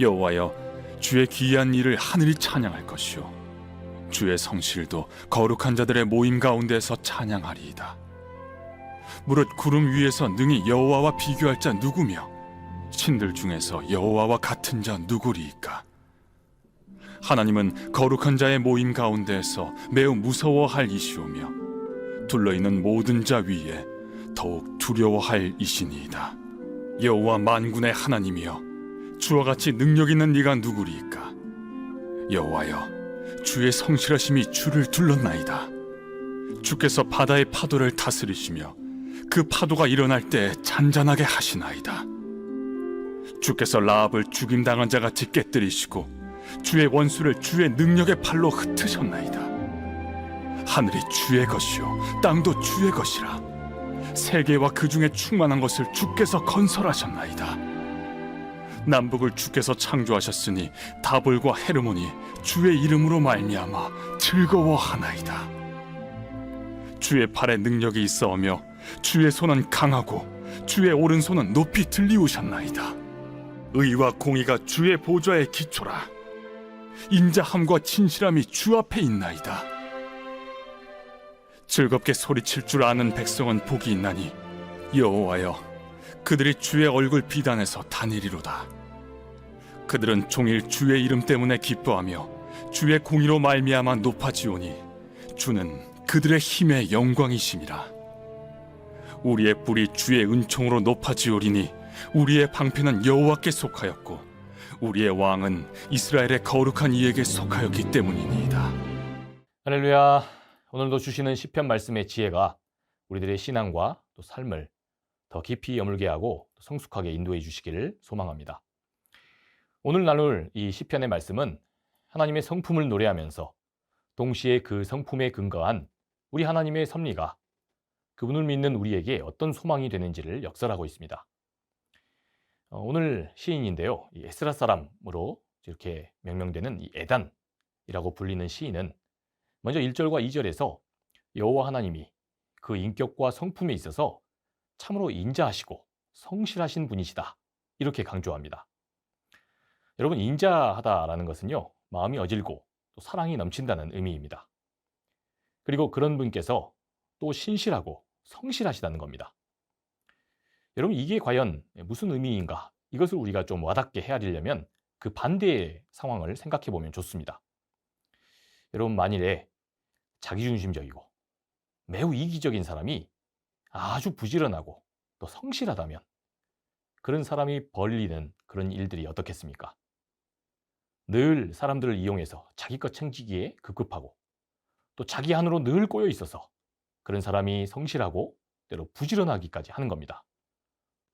여호와여 주의 기이한 일을 하늘이 찬양할 것이요 주의 성실도 거룩한 자들의 모임 가운데서 찬양하리이다. 무릇 구름 위에서 능히 여호와와 비교할 자 누구며 신들 중에서 여호와와 같은 자 누구리이까? 하나님은 거룩한 자의 모임 가운데에서 매우 무서워할 이시오며 둘러 있는 모든 자 위에 더욱 두려워할 이시니이다. 여호와 만군의 하나님이여 주와 같이 능력 있는 네가 누구리이까? 여호와여 주의 성실하심이 주를 둘렀나이다. 주께서 바다의 파도를 다스리시며 그 파도가 일어날 때 잔잔하게 하시나이다. 주께서 라합을 죽임 당한 자 같이 깨뜨리시고 주의 원수를 주의 능력의 팔로 흩으셨나이다. 하늘이 주의 것이요 땅도 주의 것이라. 세계와 그 중에 충만한 것을 주께서 건설하셨나이다. 남북을 주께서 창조하셨으니 다볼과 헤르몬이 주의 이름으로 말미암아 즐거워하나이다. 주의 팔에 능력이 있어오며 주의 손은 강하고 주의 오른손은 높이 들리우셨나이다. 의와 공의가 주의 보좌의 기초라. 인자함과 진실함이 주 앞에 있나이다. 즐겁게 소리칠 줄 아는 백성은 복이 있나니 여호와여 그들이 주의 얼굴 비단에서 다니리로다. 그들은 종일 주의 이름 때문에 기뻐하며 주의 공의로 말미암아 높아지오니 주는 그들의 힘의 영광이심이라. 우리의 뿔이 주의 은총으로 높아지오리니 우리의 방패는 여호와께 속하였고 우리의 왕은 이스라엘의 거룩한 이에게 속하였기 때문이니이다. 할렐루야. 오늘도 주시는 시편 말씀의 지혜가 우리들의 신앙과 또 삶을 더 깊이 여물게 하고 또 성숙하게 인도해 주시기를 소망합니다. 오늘 나눌 이 시편의 말씀은 하나님의 성품을 노래하면서 동시에 그 성품에 근거한 우리 하나님의 섭리가 그분을 믿는 우리에게 어떤 소망이 되는지를 역설하고 있습니다. 어, 오늘 시인인데요. 이 에스라 사람으로 이렇게 명명되는 이 에단이라고 불리는 시인은 먼저 1절과 2절에서 여호와 하나님이 그 인격과 성품에 있어서 참으로 인자하시고 성실하신 분이시다. 이렇게 강조합니다. 여러분 인자하다라는 것은요. 마음이 어질고 또 사랑이 넘친다는 의미입니다. 그리고 그런 분께서 또 신실하고 성실하시다는 겁니다. 여러분 이게 과연 무슨 의미인가? 이것을 우리가 좀 와닿게 헤아리려면 그 반대의 상황을 생각해 보면 좋습니다. 여러분 만일에 자기중심적이고 매우 이기적인 사람이 아주 부지런하고 또 성실하다면 그런 사람이 벌리는 그런 일들이 어떻겠습니까? 늘 사람들을 이용해서 자기 것 챙기기에 급급하고 또 자기 안으로 늘 꼬여 있어서 그런 사람이 성실하고 때로 부지런하기까지 하는 겁니다.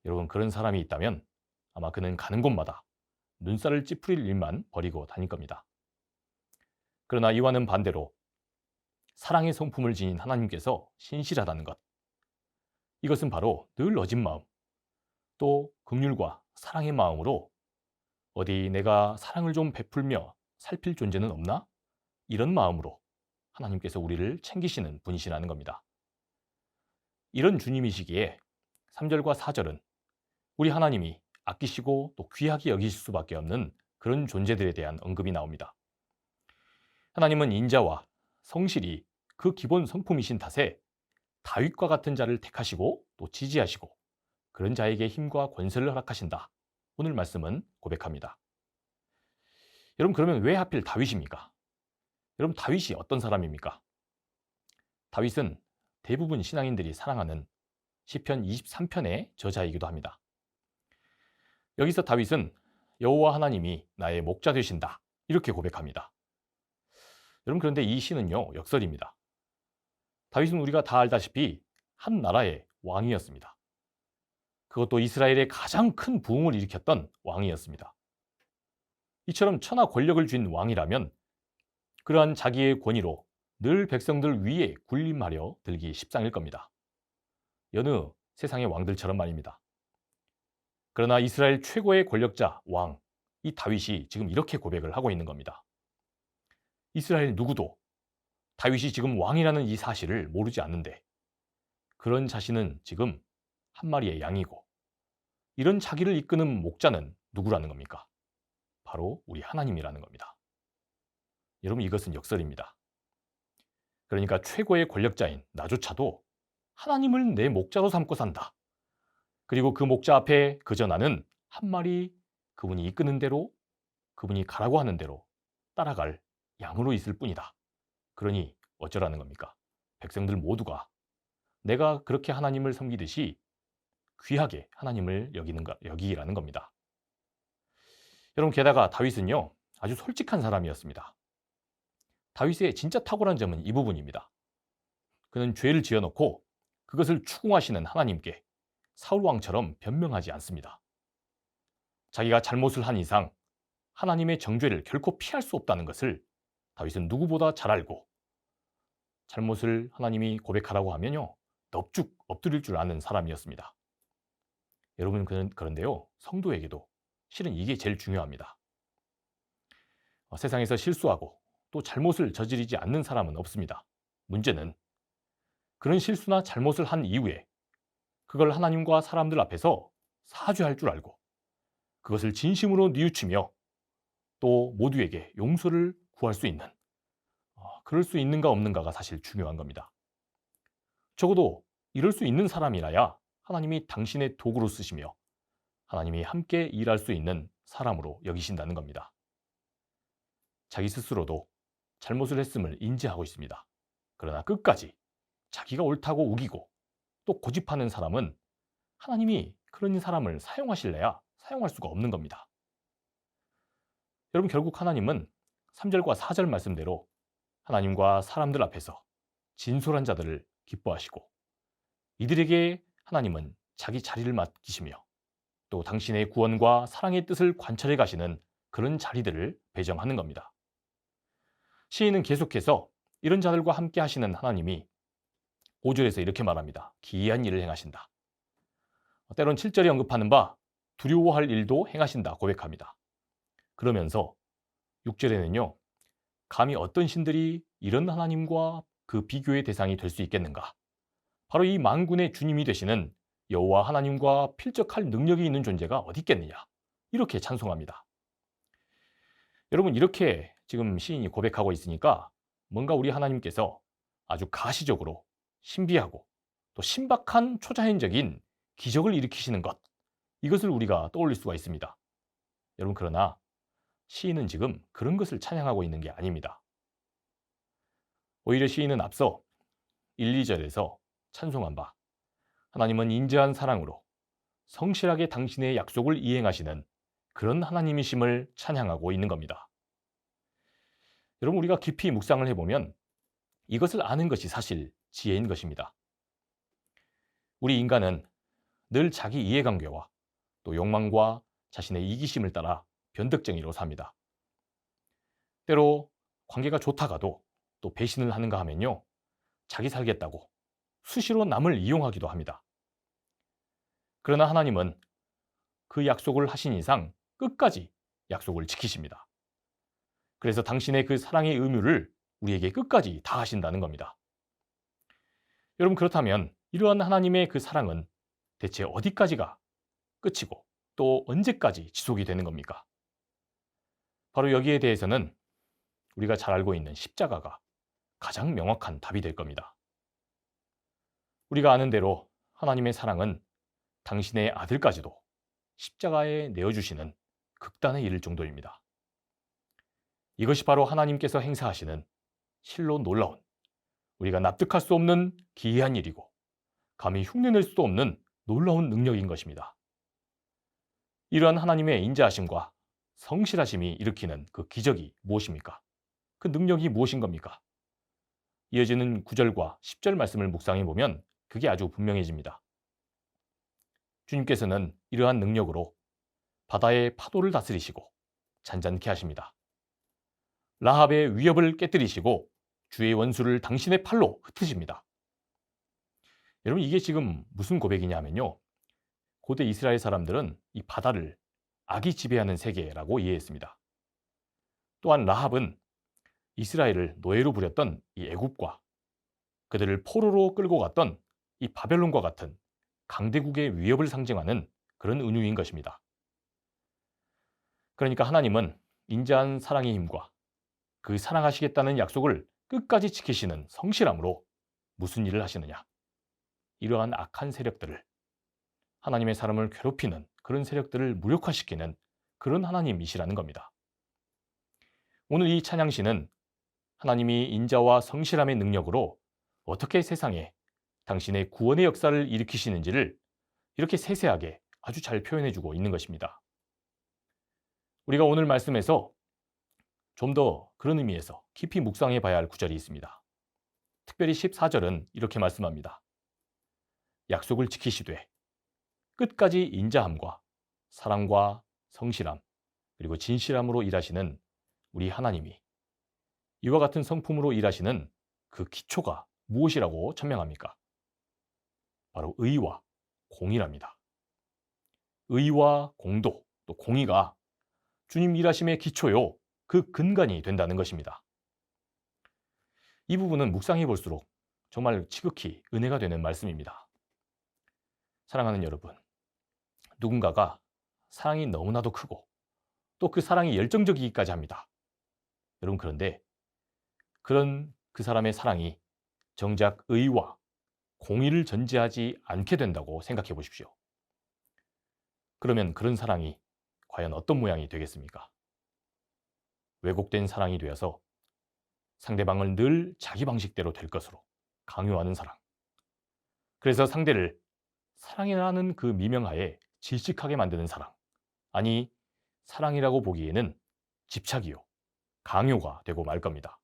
여러분 그런 사람이 있다면 아마 그는 가는 곳마다 눈살을 찌푸릴 일만 벌이고 다닐 겁니다. 그러나 이와는 반대로 사랑의 성품을 지닌 하나님께서 신실하다는 것. 이것은 바로 늘 어진 마음, 또 긍휼과 사랑의 마음으로 어디 내가 사랑을 좀 베풀며 살필 존재는 없나? 이런 마음으로 하나님께서 우리를 챙기시는 분이시라는 겁니다. 이런 주님이시기에 3절과 4절은 우리 하나님이 아끼시고 또 귀하게 여기실 수밖에 없는 그런 존재들에 대한 언급이 나옵니다. 하나님은 인자와 성실이 그 기본 성품이신 탓에 다윗과 같은 자를 택하시고 또 지지하시고 그런 자에게 힘과 권세를 허락하신다. 오늘 말씀은 고백합니다. 여러분 그러면 왜 하필 다윗입니까? 여러분 다윗이 어떤 사람입니까? 다윗은 대부분 신앙인들이 사랑하는 시편 23편의 저자이기도 합니다. 여기서 다윗은 여호와 하나님이 나의 목자 되신다. 이렇게 고백합니다. 여러분 그런데 이 시는요 역설입니다. 다윗은 우리가 다 알다시피 한 나라의 왕이었습니다. 그것도 이스라엘의 가장 큰 부흥을 일으켰던 왕이었습니다. 이처럼 천하 권력을 쥔 왕이라면 그러한 자기의 권위로 늘 백성들 위에 군림하려 들기 십상일 겁니다. 여느 세상의 왕들처럼 말입니다. 그러나 이스라엘 최고의 권력자 왕, 이 다윗이 지금 이렇게 고백을 하고 있는 겁니다. 이스라엘 누구도 다윗이 지금 왕이라는 이 사실을 모르지 않는데 그런 자신은 지금 한 마리의 양이고 이런 자기를 이끄는 목자는 누구라는 겁니까? 바로 우리 하나님이라는 겁니다. 여러분 이것은 역설입니다. 그러니까 최고의 권력자인 나조차도 하나님을 내 목자로 삼고 산다. 그리고 그 목자 앞에 그저 나는 한 마리 그분이 이끄는 대로 그분이 가라고 하는 대로 따라갈 양으로 있을 뿐이다. 그러니 어쩌라는 겁니까? 백성들 모두가 내가 그렇게 하나님을 섬기듯이 귀하게 하나님을 여기는가 여기라는 겁니다. 여러분 게다가 다윗은요 아주 솔직한 사람이었습니다. 다윗의 진짜 탁월한 점은 이 부분입니다. 그는 죄를 지어놓고 그것을 추궁하시는 하나님께 사울 왕처럼 변명하지 않습니다. 자기가 잘못을 한 이상 하나님의 정죄를 결코 피할 수 없다는 것을 다윗은 누구보다 잘 알고 잘못을 하나님이 고백하라고 하면요 넙죽 엎드릴 줄 아는 사람이었습니다. 여러분 그런데요 성도에게도 실은 이게 제일 중요합니다. 어, 세상에서 실수하고 또 잘못을 저지르지 않는 사람은 없습니다. 문제는 그런 실수나 잘못을 한 이후에 그걸 하나님과 사람들 앞에서 사죄할 줄 알고 그것을 진심으로 뉘우치며 또 모두에게 용서를 구할 수 있는 어, 그럴 수 있는가 없는가가 사실 중요한 겁니다. 적어도 이럴 수 있는 사람이라야 하나님이 당신의 도구로 쓰시며 하나님이 함께 일할 수 있는 사람으로 여기신다는 겁니다. 자기 스스로도 잘못을 했음을 인지하고 있습니다. 그러나 끝까지 자기가 옳다고 우기고 또 고집하는 사람은 하나님이 그런 사람을 사용하실래야 사용할 수가 없는 겁니다. 여러분 결국 하나님은 3절과 4절 말씀대로 하나님과 사람들 앞에서 진솔한 자들을 기뻐하시고 이들에게 하나님은 자기 자리를 맡기시며 또 당신의 구원과 사랑의 뜻을 관찰해 가시는 그런 자리들을 배정하는 겁니다. 시인은 계속해서 이런 자들과 함께 하시는 하나님이 5절에서 이렇게 말합니다. 기이한 일을 행하신다. 때론 7절에 언급하는 바 두려워할 일도 행하신다 고백합니다. 그러면서 6절에는요. 감히 어떤 신들이 이런 하나님과 그 비교의 대상이 될 수 있겠는가? 바로 이 만군의 주님이 되시는 여호와 하나님과 필적할 능력이 있는 존재가 어디 있겠느냐? 이렇게 찬송합니다. 여러분 이렇게 지금 시인이 고백하고 있으니까 뭔가 우리 하나님께서 아주 가시적으로 신비하고 또 신박한 초자연적인 기적을 일으키시는 것 이것을 우리가 떠올릴 수가 있습니다. 여러분 그러나 시인은 지금 그런 것을 찬양하고 있는 게 아닙니다. 오히려 시인은 앞서 1, 2절에서 찬송한 바 하나님은 인자한 사랑으로 성실하게 당신의 약속을 이행하시는 그런 하나님이심을 찬양하고 있는 겁니다. 여러분 우리가 깊이 묵상을 해보면 이것을 아는 것이 사실 지혜인 것입니다. 우리 인간은 늘 자기 이해관계와 또 욕망과 자신의 이기심을 따라 변덕쟁이로 삽니다. 때로 관계가 좋다가도 또 배신을 하는가 하면요. 자기 살겠다고 수시로 남을 이용하기도 합니다. 그러나 하나님은 그 약속을 하신 이상 끝까지 약속을 지키십니다. 그래서 당신의 그 사랑의 의무를 우리에게 끝까지 다 하신다는 겁니다. 여러분 그렇다면 이러한 하나님의 그 사랑은 대체 어디까지가 끝이고 또 언제까지 지속이 되는 겁니까? 바로 여기에 대해서는 우리가 잘 알고 있는 십자가가 가장 명확한 답이 될 겁니다. 우리가 아는 대로 하나님의 사랑은 당신의 아들까지도 십자가에 내어주시는 극단에 이를 정도입니다. 이것이 바로 하나님께서 행사하시는 실로 놀라운 우리가 납득할 수 없는 기이한 일이고 감히 흉내낼 수도 없는 놀라운 능력인 것입니다. 이러한 하나님의 인자하심과 성실하심이 일으키는 그 기적이 무엇입니까? 그 능력이 무엇인 겁니까? 이어지는 9절과 10절 말씀을 묵상해 보면 그게 아주 분명해집니다. 주님께서는 이러한 능력으로 바다의 파도를 다스리시고 잔잔케 하십니다. 라합의 위협을 깨뜨리시고 주의 원수를 당신의 팔로 흩으십니다. 여러분 이게 지금 무슨 고백이냐 하면요. 고대 이스라엘 사람들은 이 바다를 악이 지배하는 세계라고 이해했습니다. 또한 라합은 이스라엘을 노예로 부렸던 이 애굽과 그들을 포로로 끌고 갔던 이 바벨론과 같은 강대국의 위협을 상징하는 그런 은유인 것입니다. 그러니까 하나님은 인자한 사랑의 힘과 그 사랑하시겠다는 약속을 끝까지 지키시는 성실함으로 무슨 일을 하시느냐? 이러한 악한 세력들을 하나님의 사람을 괴롭히는 그런 세력들을 무력화시키는 그런 하나님이시라는 겁니다. 오늘 이 찬양시는 하나님이 인자와 성실함의 능력으로 어떻게 세상에 당신의 구원의 역사를 일으키시는지를 이렇게 세세하게 아주 잘 표현해주고 있는 것입니다. 우리가 오늘 말씀에서 좀 더 그런 의미에서 깊이 묵상해 봐야 할 구절이 있습니다. 특별히 14절은 이렇게 말씀합니다. 약속을 지키시되 끝까지 인자함과 사랑과 성실함 그리고 진실함으로 일하시는 우리 하나님이 이와 같은 성품으로 일하시는 그 기초가 무엇이라고 천명합니까? 바로 의와 공의랍니다. 의와 공도 또 공의가 주님 일하심의 기초요 그 근간이 된다는 것입니다. 이 부분은 묵상해 볼수록 정말 지극히 은혜가 되는 말씀입니다. 사랑하는 여러분, 누군가가 사랑이 너무나도 크고 또 그 사랑이 열정적이기까지 합니다. 여러분 그런데 그런 그 사람의 사랑이 정작 의와 공의를 전제하지 않게 된다고 생각해 보십시오. 그러면 그런 사랑이 과연 어떤 모양이 되겠습니까? 왜곡된 사랑이 되어서 상대방을 늘 자기 방식대로 될 것으로 강요하는 사랑. 그래서 상대를 사랑이라는 그 미명하에 질식하게 만드는 사랑. 아니, 사랑이라고 보기에는 집착이요, 강요가 되고 말 겁니다.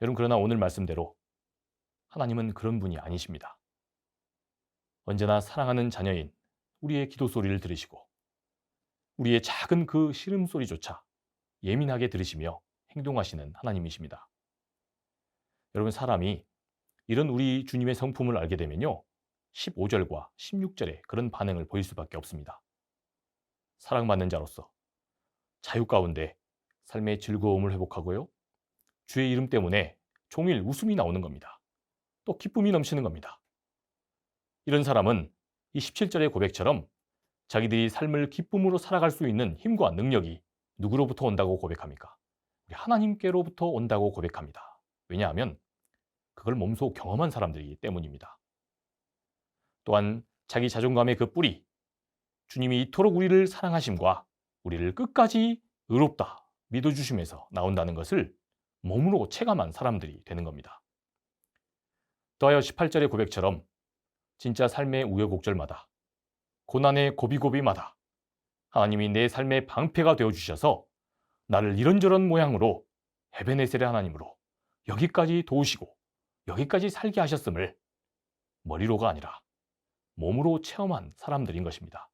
여러분, 그러나 오늘 말씀대로 하나님은 그런 분이 아니십니다. 언제나 사랑하는 자녀인 우리의 기도 소리를 들으시고 우리의 작은 그 시름 소리조차 예민하게 들으시며 행동하시는 하나님이십니다. 여러분 사람이 이런 우리 주님의 성품을 알게 되면요. 15절과 16절에 그런 반응을 보일 수밖에 없습니다. 사랑받는 자로서 자유 가운데 삶의 즐거움을 회복하고요. 주의 이름 때문에 종일 웃음이 나오는 겁니다. 또 기쁨이 넘치는 겁니다. 이런 사람은 이 17절의 고백처럼 자기들이 삶을 기쁨으로 살아갈 수 있는 힘과 능력이 누구로부터 온다고 고백합니까? 하나님께로부터 온다고 고백합니다. 왜냐하면 그걸 몸소 경험한 사람들이기 때문입니다. 또한 자기 자존감의 그 뿌리, 주님이 이토록 우리를 사랑하심과 우리를 끝까지 의롭다 믿어주심에서 나온다는 것을 몸으로 체감한 사람들이 되는 겁니다. 더하여 18절의 고백처럼 진짜 삶의 우여곡절마다 고난의 고비고비마다 하나님이 내 삶의 방패가 되어 주셔서 나를 이런저런 모양으로 헤베네셀의 하나님으로 여기까지 도우시고 여기까지 살게 하셨음을 머리로가 아니라 몸으로 체험한 사람들인 것입니다.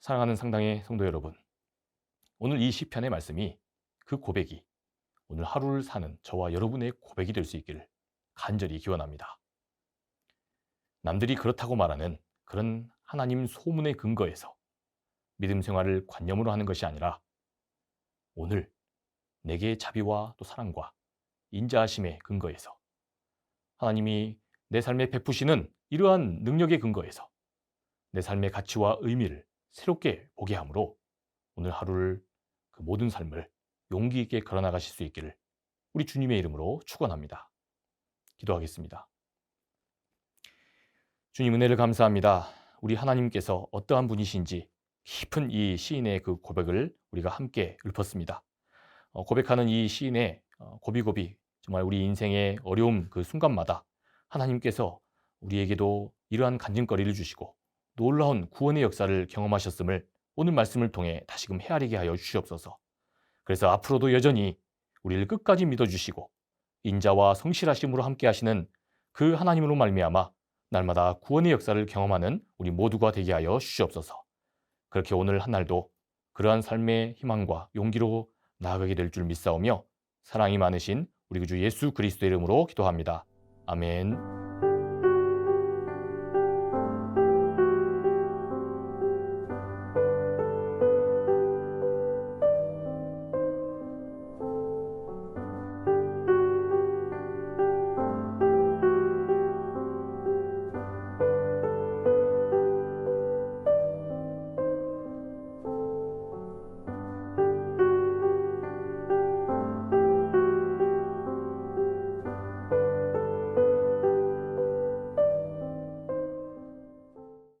사랑하는 상당의 성도 여러분, 오늘 이 시편의 말씀이 그 고백이 오늘 하루를 사는 저와 여러분의 고백이 될 수 있기를 간절히 기원합니다. 남들이 그렇다고 말하는 그런 하나님 소문의 근거에서 믿음 생활을 관념으로 하는 것이 아니라 오늘 내게 자비와 또 사랑과 인자하심의 근거에서 하나님이 내 삶에 베푸시는 이러한 능력의 근거에서 내 삶의 가치와 의미를 새롭게 보게 함으로 오늘 하루를 그 모든 삶을 용기 있게 걸어나가실 수 있기를 우리 주님의 이름으로 축원합니다. 기도하겠습니다. 주님 은혜를 감사합니다. 우리 하나님께서 어떠한 분이신지 깊은 이 시인의 그 고백을 우리가 함께 읊었습니다. 어, 고백하는 이 시인의 어, 고비고비 정말 우리 인생의 어려움 그 순간마다 하나님께서 우리에게도 이러한 간증거리를 주시고 놀라운 구원의 역사를 경험하셨음을 오늘 말씀을 통해 다시금 헤아리게 하여 주시옵소서. 그래서 앞으로도 여전히 우리를 끝까지 믿어주시고 인자와 성실하심으로 함께 하시는 그 하나님으로 말미암아 날마다 구원의 역사를 경험하는 우리 모두가 되게 하여 주시옵소서. 그렇게 오늘 한 날도 그러한 삶의 희망과 용기로 나아가게 될 줄 믿사오며 사랑이 많으신 우리 구주 예수 그리스도의 이름으로 기도합니다. 아멘.